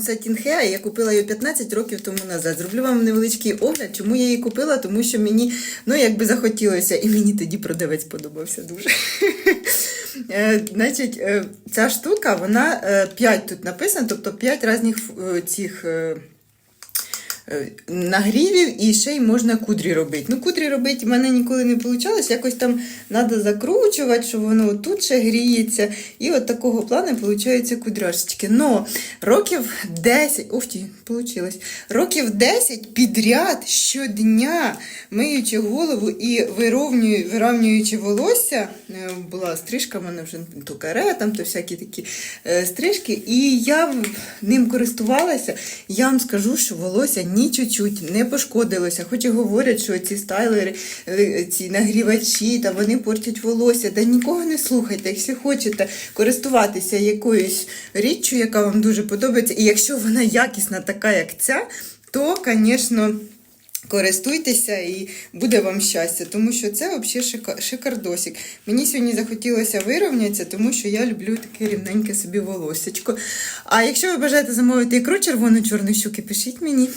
Satin Hair. Я купила її 15 років тому назад. Зроблю вам невеличкий огляд, чому я її купила, тому що мені ну, якби захотілося, і мені тоді продавець подобався дуже. Е, Значить, е, ця штука, вона 5 тут написано, тобто 5 різних е, цих. Е, е, Нагрівів і ще й можна кудрі робити. Ну, кудрі робити в мене ніколи не вийшло. Якось там треба закручувати, щоб воно тут ще гріється. І от такого плану виходить кудряшечки. Но років 10, ух ті, вийшло. Років 10 підряд щодня, миючи голову і вировнюю, виравнюючи волосся, е, була стрижка, в мене вже то там то всякі такі е, стрижки, і я ним користувалася. Я вам скажу, що волосся ні чуть-чуть не пошкодилося. Хоч і говорять, що ці стайлери, е, ці нагрівачі, та вони портять волосся. Та нікого не слухайте. Якщо хочете користуватися якоюсь річчю, яка вам дуже подобається, і якщо вона якісна, така як ця, то, звісно. Користуйтеся і буде вам щастя, тому що це взагалі шикардосик. Мені сьогодні захотілося вирівнятися, тому що я люблю таке рівненьке собі волосечко. А якщо ви бажаєте замовити ікру червону чорної щуки, пишіть мені.